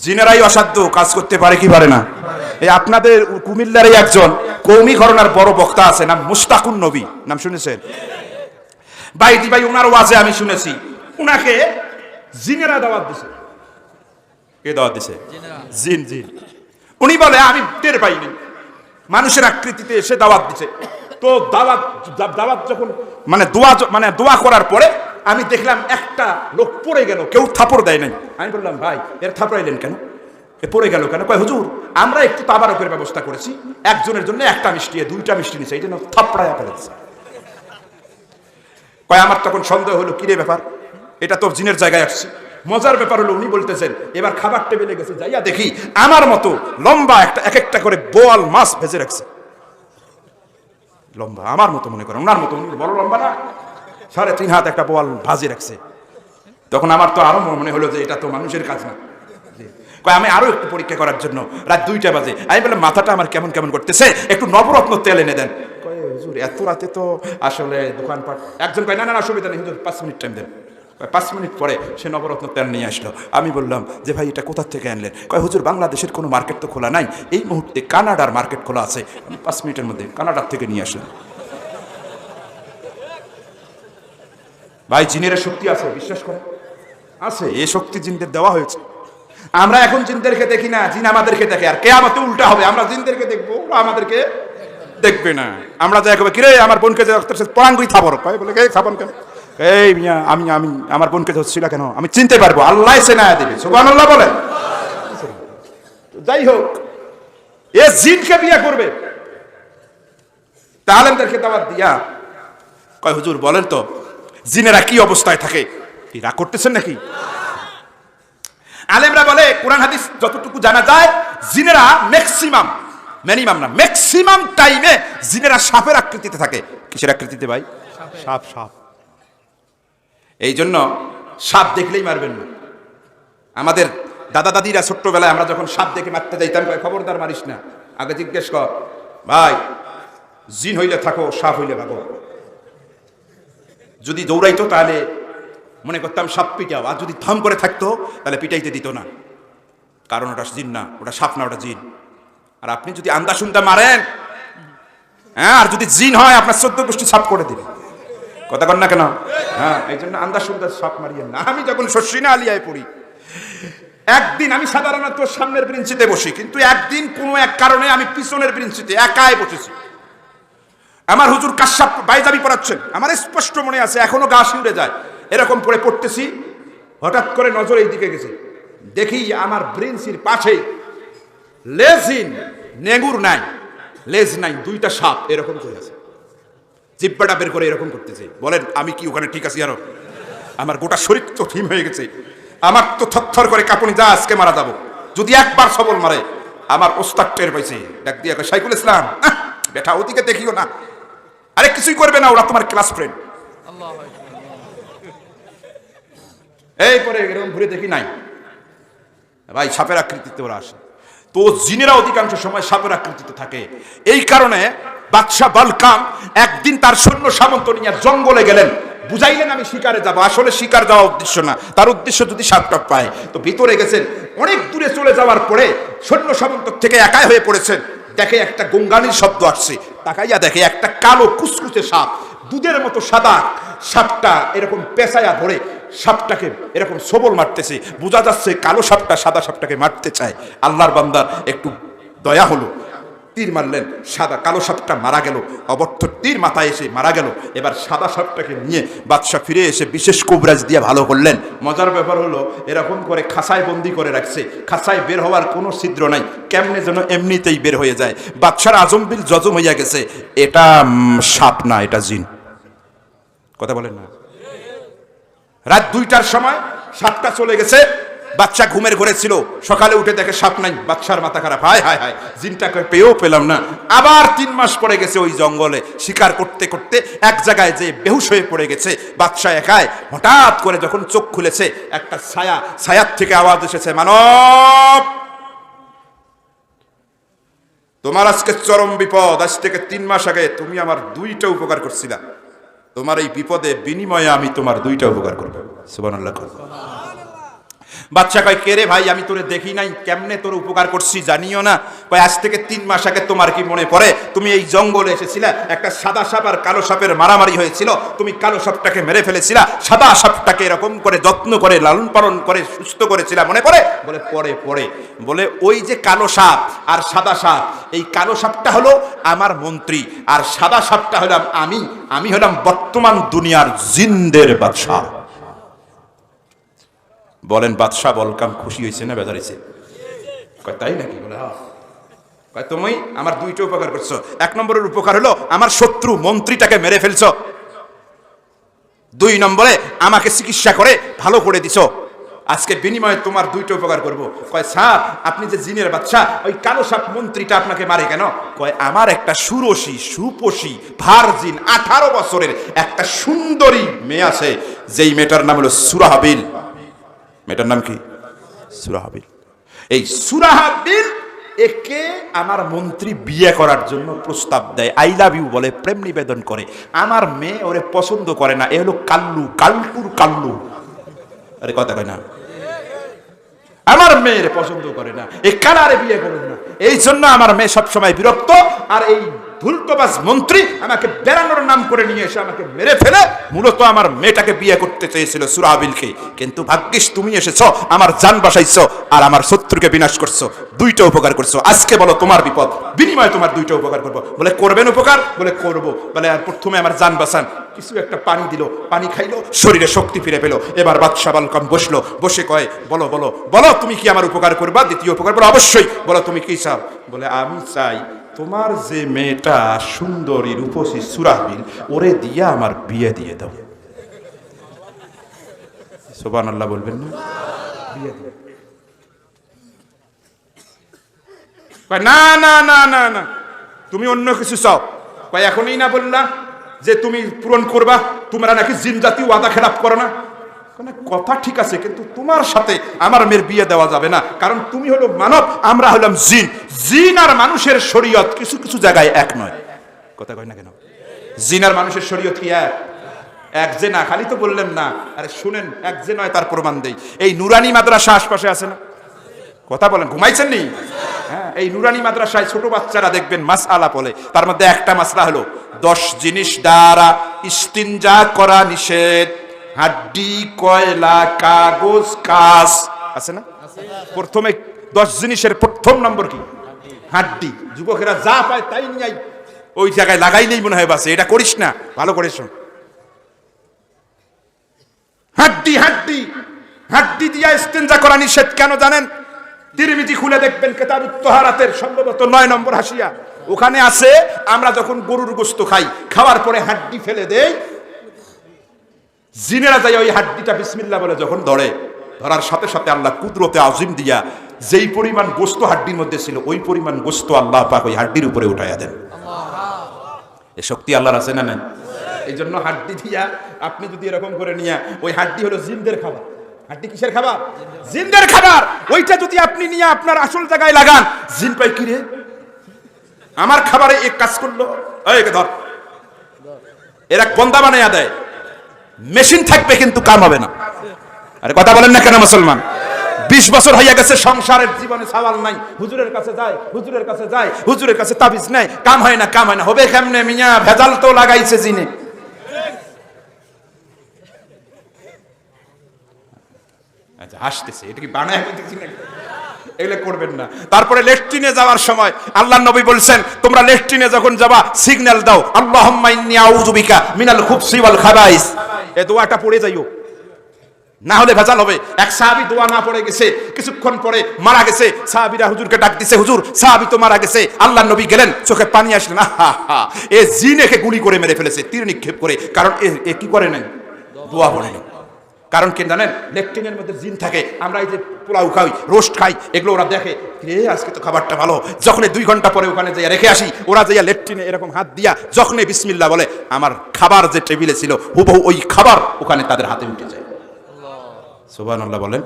জিনেরাই অসাধ্য, কাজ করতে পারে কি পারে না। এই আপনাদের কুমিল্লারই একজন কৌমি ঘরনার বড় বক্তা আছে, নাম মুস্তাকুন নবী। নাম শুনেছেন? বাইদি ভাই ওনার ওয়াজে আমি শুনেছি। উনাকে জিনেরা দাওয়াত দিছে। কে দাওয়াত দিছে? জিন জিন। উনি বলে, আমি টের পাইনি। মানুষের আকৃতিতে এসে দাওয়াত দিছে। তো দাওয়াত দাওয়াত যখন মানে দোয়া মানে দোয়া করার পরে আমি দেখলাম একটা লোক পড়ে গেল, কেউ থাপড় দেয় নাই। আমি বললাম, ভাই, এর থাপড়াইলেন কেন? এ পড়ে গেল কেন? কয়, হুজুর, আমরা একটু তাবারকের ব্যবস্থা করেছি। একজনের জন্য একটা মিষ্টি দুইটা মিষ্টি নিছে, এই জন্য থাপড়ায়া ফেলেছে। কয়, আমার তখন সন্দেহ হলো, কিরে ব্যাপার? এটা তো জিনের জায়গায় আসছে। মজার ব্যাপার হলো, উনি বলতেছেন, এবার খাবার টেবিলে গেছে, যাইয়া দেখি আমার মতো লম্বা একটা এক একটা করে বোয়াল মাছ ভেজে রাখছে। লম্বা, আমার মতো মনে করেন, ওনার মতো, উনি বড় লম্বা না। সাড়ে তিন হাত একটা বোয়াল ভাজি রাখছে। তখন আমার তো আরও মনে হলো যে এটা তো মানুষের কাজ না। আমি আরও একটু পরীক্ষা করার জন্য রাত দুইটা বাজে। আমি বললাম, মাথাটা আমার কেমন কেমন করতেছে? একটু নবরত্ন তেল এনে দেন। হুজুর, এত রাতে তো আসলে দোকানপাট একজন কয়, না না অসুবিধা নেই পাঁচ মিনিট টাইম দেন। পাঁচ মিনিট পরে সে নবরত্ন তেল নিয়ে আসলো। আমি বললাম, যে ভাই, এটা কোথা থেকে আনলেন? কয়, হুজুর, বাংলাদেশের কোনো মার্কেট তো খোলা নাই। এই মুহূর্তে কানাডার মার্কেট খোলা আছে। আমি পাঁচ মিনিটের মধ্যে কানাডার থেকে নিয়ে আসলাম। ভাই, জিনের শক্তি আছে, বিশ্বাস করে আছে, এই শক্তি জিনদের দেওয়া হয়েছে। আমরা এখন জিনদেরকে দেখি না, জিন আমাদেরকে দেখে, আর কে আমাকে উল্টা হবে। আমরা জিনদেরকে দেখব, ওরা আমাদেরকে দেখবে না। আমরা যাই কবে, কিরে, আমার বোনকে যে পড়াঙ্গুই থাবর কয় বলে কে খাবন কেন? এই মিয়া, আমি আমি, আমার বোনকে ধরছিল কেন? আমি চিনতে পারব, আল্লাহ সে না দেবে। সুবান আল্লাহ বলেন। যাই হোক, এ জিনকে বিয়ে করবে। তাহলেমদেরকে দাওয়াত দিয়া। কয়, হুজুর, বলেন তো জিনেরা কি অবস্থায় থাকে? কি রাগ করতেছেন নাকি? আলেমরা বলে কোরআন হাদিস যতটুকু জানা যায় জিনেরা ম্যাক্সিমাম মিনিমাম না ম্যাক্সিমাম টাইমে জিনেরা সাপের আকৃতিতে থাকে। কিসের আকৃতিতে ভাই? সাপ সাপ। এই জন্য সাপ দেখলেই মারবেন না। আমাদের দাদা দাদিরা ছোট্টবেলায় আমরা যখন সাপ দেখে মারতে যাইতাম কয় খবরদার মারিস না। আগে জিজ্ঞেস কর ভাই জিন হইলে থাকো সাপ হইলে ভাগো। যদি দৌড়াইতো তাহলে মনে করতাম সাপ পিটাও, আর যদি থাম করে থাকতো তাহলে পিটাইতে দিত না। কারণ ওটা জিন না, ওটা সাপ না, ওটা জিন। আর আপনি যদি আন্দা শুনতে মারেন হ্যাঁ আর যদি জিন হয়, আপনার চোদ্দ গোষ্ঠী সাপ করে দিবে। কথা কর না কেন? হ্যাঁ এই জন্য আন্দা শুনতে সাপ মারিয়েন না। আমি যখন শশিনা আলিয়ায় পড়ি, একদিন আমি সাধারণত সামনের ব্রিঞ্চিতে বসি, কিন্তু একদিন কোনো এক কারণে আমি পিছনের ব্রিঞ্চিতে একাই বসেছি। আমার হুজুর কাশ্যাপ বাইজাবি পড়াচ্ছেন আমার স্পষ্ট মনে আছে, এখনও গা শিউরে যায়। এরকম করে পড়তেছি, হঠাৎ করে নজর এই দিকে গেছে। দেখি আমার ব্রিন্সির পাশে লেজিন, নেগুর নাই, লেজ নাই, দুইটা সাপ এরকম করে আছে। জিব্বাটা বের করে এরকম করতেছে। বলেন, আমি কি ওখানে ঠিক আছি আরও? আমার গোটা শরীর তো থিম হয়ে গেছে। আমার তো থরথর করে কাঁপুনি, যা আজকে মারা যাব। যদি একবার সবল মারে, আমার ওস্তাদ টের পাইছে। ডাক দিয়ে সাইকুল ইসলাম বেটা, ওদিকে দেখিও না। আরে কিছুই করবে না ওরা তোমার ক্লাস ফ্রেন্ড এই পরে এরকম ঘুরে দেখি নাই। ভাই সাপের আকৃতিতে ওরা আসে। তো জিনেরা অধিকাংশ সময় সাপের আকৃতিতে থাকে। এই কারণে বাদশাহ বালকাম একদিন তার সৈন্য সামন্ত নিয়ে জঙ্গলে গেলেন। বুঝাইলেন আমি শিকারে যাব। আসলে শিকার যাওয়া উদ্দেশ্য না। তার উদ্দেশ্য যদি সাপটা পায় তো ভিতরে গেছেন। অনেক দূরে চলে যাওয়ার পরে সৈন্য সামন্ত থেকে একাই হয়ে পড়েছেন। দেখে একটা গঙ্গানির শব্দ আসছে। তাকাইয়া দেখে একটা কালো কুচকুচে সাপ, দুধের মতো সাদা। সাপটা এরকম পেঁচায়া ধরে, সাপটাকে এরকম সবল মারতেছে। বোঝা যাচ্ছে কালো সাপটা সাদা সাপটাকে মারতে চায়। আল্লাহর বান্দার একটু দয়া হলো। তীর মারলেন, সাদা কালো সাপটা মারা গেল, অবর্থ তীর মাথায় এসে মারা গেল। এবার সাদা সাপটাকে নিয়ে বাদশাহ ফিরে এসে বিশেষ কুবরাজ দিয়ে ভালো করলেন। মজার ব্যাপার হলো, এরকম করে খাসায় বন্দি করে রাখছে খাসায় বের হওয়ার কোনো ছিদ্র নাই, কেমনে যেন এমনিতেই বের হয়ে যায়। বাদশার আজমবিল জজম হইয়া গেছে, এটা সাপ না, এটা জিন। কথা বলেন না। রাত দুইটার সময় সাতটা চলে গেছে বাচ্চা ঘুমের ঘরে ছিল, সকালে উঠে দেখে সাপ নাই, বাচ্চার মাথা খারাপ। হায় হায় হায় জিনটাকে পেয়েও পেলাম না। আবার তিন মাস পরে গেছে ওই জঙ্গলে, শিকার করতে করতে এক জায়গায় যে বেহুশ হয়ে পড়ে গেছে, বাচ্চা একায় হঠাৎ করে যখন চোখ খুলেছে, একটা ছায়া, ছায়ার থেকে আওয়াজ এসেছে, মানব! তোমার আজকে চরম বিপদ, আজ থেকে তিন মাস আগে তুমি আমার দুইটা উপকার করছিলা। তোমার এই বিপদে বিনিময়ে আমি তোমার দুইটা উপকার করব। সুবহানাল্লাহ বাচ্চা কয়, কে রে ভাই, আমি তোরে দেখি নাই, কেমনে তোর উপকার করছি জানিও না? কয়, আজ থেকে তিন মাস আগে তোমার কি মনে পড়ে? তুমি এই জঙ্গলে এসেছিলে, একটা সাদা সাপ আর কালো সাপের মারামারি হয়েছিল, তুমি কালো সাপটাকে মেরে ফেলেছিলা, সাদা সাপটাকে এরকম করে যত্ন করে, লালন পালন করে, সুস্থ করেছিলা, মনে পড়ে? বলে পরে পরে বলে, ওই যে কালো সাপ আর সাদা সাপ, এই কালো সাপটা হলো আমার মন্ত্রী, আর সাদা সাপটা হলাম আমি আমি হলাম বর্তমান দুনিয়ার জিন্দের বাদশাহ। বলেন, বাদশাহ বলকাম খুশি হয়েছে না বেজার হয়েছে কয়, তাই নাকি? বলে হ্যাঁ। কয়, তুমি আমার দুইটা উপকার করছ। এক নম্বরের উপকার হলো, আমার শত্রু মন্ত্রীটাকে মেরে ফেলছো। দুই নম্বরে, আমাকে চিকিৎসা করে ভালো করে দিছো। আজকে বিনিময়ে তোমার দুইটা উপকার করব। কয় সাপ আপনি যে জিনের বাচ্চা ওই কালো সাপ মন্ত্রীটা আপনাকে মারে কেন? কয়, আমার একটা সুরসী, সুপসী, ভার্জিন আঠারো বছরের একটা সুন্দরী মেয়ে আছে, যেই মেয়েটার নাম হলো সুরাহাবিল মেয়েটার নাম কি? সুরাহাবিল এই সুরাহাবিল একে আমার মন্ত্রী বিয়ে করার জন্য প্রস্তাব দেয়। আই লাভ ইউ বলে প্রেম নিবেদন করে। আমার মেয়ে ওরে পছন্দ করে না। এ হলো কাল্লু, কাল্টুর কাল্লু। আরে কথা কয় না। আমার মেয়ের পছন্দ করে না। এই কালারে বিয়ে করুন না। এই জন্য আমার মেয়ে সবসময় বিরক্ত। আর এই ধুলতবাজ মন্ত্রী আমাকে বেড়ানোর নাম করে নিয়ে এসে আমাকে মেরে ফেলে। মূলত আমার মেয়েটাকে বিয়ে করতে চেয়েছিল সুরাবিলকে। কিন্তু ভাগ্যিস তুমি এসেছ, আমার জান বাসাইছো আর আমার শত্রুকে বিনাশ করছ। দুইটা উপকার করছ। আজকে বলো তোমার বিপদ। বিনিময়ে তোমার দুইটা উপকার করব। বলে, করবেন উপকার? বলে, করব। বলে, আর প্রথমে আমার জান বাঁচান। কিছু একটা পানি দিল। পানি খাইলো, শরীরে শক্তি ফিরে পেল। এবার বাদশাহ বালকাম বসল। বসে কয়, বলো বলো। বলো, তুমি কি আমার উপকার করবা? দ্বিতীয় উপকার বলো, অবশ্যই। বলো, তুমি কি চাও? বলে, আমি চাই তোমার যে মেয়েটা সুন্দরী রূপসী সুরাবিল ওরে দিয়া আমার বিয়ে দিয়ে দাও। সোবান আল্লাহ বলবেন না? না না না না না, তুমি অন্য কিছু চাও। কয়, এখনই না বললা যে তুমি পূরণ করবা, তোমরা নাকি জিন জাতি ওয়াদা খেলাপ করো না? কয় না, কথা ঠিক আছে কিন্তু তোমার সাথে আমার মেয়ের বিয়ে দেওয়া যাবে না। কারণ তুমি হলো মানব আমরা হলাম জিন। জিন আর মানুষের শরীয়ত কিছু কিছু জায়গায় এক নয়। কথা কয় না কেন? জিন আর মানুষের শরীয়ত কি এক? এক যে না খালি তো বললেন না। আরে শুনেন এক যে নয় তার প্রমাণ দেই। এই নুরানি মাদ্রাসা আশপাশে আছে না? কথা বলেন ঘুমাইছেন নি? হ্যাঁ এই নুরানি মাদ্রাসায় ছোট বাচ্চারা দেখবেন মাস আলা বলে তার মধ্যে একটা মাসলা হলো দশ জিনিস দ্বারা ইস্তিনজা করা নিষেধ। হাড্ডি, কয়লা, কাগজ কাজ আছে না? প্রথমে দশ জিনিসের প্রথম নম্বর কি? হাড্ডি। যুবকেরা যা পায় তাই নিয়ে ওই জায়গায় লাগাইলেই মনে হয় বাসে। এটা করিস না। ভালো করে শোন। হাড্ডি হাড্ডি। হাড্ডি দিয়া ইস্তেঞ্জা করা নিষেধ কেন জানেন? তিরমিজি খুলে দেখবেন কেতাবুত তোহারাতের সম্ভবত নয় নম্বর হাসিয়া। ওখানে আছে, আমরা যখন গরুর গোস্ত খাই, খাওয়ার পরে হাড্ডি ফেলে দেই জিনেরা যাই ওই হাড্ডিটা বিসমিল্লা বলে যখন ধরে, ধরার সাথে সাথে আল্লাহ কুদরতে আজিম দিয়া যেই পরিমাণ গোস্ত হাড্ডির মধ্যে ছিল, ওই পরিমাণ গোস্ত আল্লাহ পাক ওই হাড্ডির উপরে উঠাইয়া দেন। এ শক্তি আল্লাহর আছে না নাই? এই জন্য হাড্ডি দিয়া আপনি যদি এরকম করে নিয়ে, ওই হাড্ডি হলো জিনদের খাবার। হাড্ডি কিসের খাবার? জিনদের খাবার। ওইটা যদি আপনি নিয়ে আপনার আসল জায়গায় লাগান, জিন পাই কি রে? আমার খাবারে এক কাজ করল ধর, এরা বন্দা বানাইয়া দেয়। মেশিন থাকবে কিন্তু কাম হবে না। আরে কথা বলেন না কেন মুসলমান? বিশ বছর হইয়া গেছে, সংসারের জীবনে সওয়াল নাই। হুজুরের কাছে যায়, হুজুরের কাছে যায়, হুজুরের কাছে তাবিজ নাই। কাম হয় না, কাম হয় না। হবে কেমনে মিয়া? ভেজাল তো লাগাইছে জিনে। আচ্ছা এটা কি বানায় নাকি? এগুলো করবেন না। তারপরে লেট্রিনে যাওয়ার সময় আল্লাহ নবী বলছেন, তোমরা লেট্রিনে যখন যাবা সিগন্যাল দাও। আউযু মিনাল খাবাইস। এ দোয়াটা পড়ে যাইও। না হলে ভেজাল হবে। এক সাহাবি দোয়া না পড়ে গেছে, কিছুক্ষণ পরে মারা গেছে। সাহাবিরা হুজুরকে ডাক দিছে, হুজুর, সাহাবি তো মারা গেছে। আল্লাহ নবী গেলেন, চোখে পানি আসলেন। আহা হা এ জিনেকে গুলি করে মেরে ফেলেছে, তীর নিক্ষেপ করে। কারণ এ এ কি করে নাই? দোয়া পড়ে নাই। কারণ কি জানেন? লেকটিনের মধ্যে জিন থাকে, আমরা এই যে পোলাও খাই, রোস্ট খাই, এগুলো ওরা দেখে। রে, আজকে তো খাবারটা ভালো। যখনই দুই ঘণ্টা পরে ওখানে যাইয়া রেখে আসি, ওরা যাইয়া লেট্রিনে এরকম হাত দিয়া যখন বিসমিল্লা বলে, আমার খাবার যে টেবিলে ছিল, হুবহু ওই খাবার ওখানে তাদের হাতে উঠে যায়। সুবহানাল্লাহ বলেন।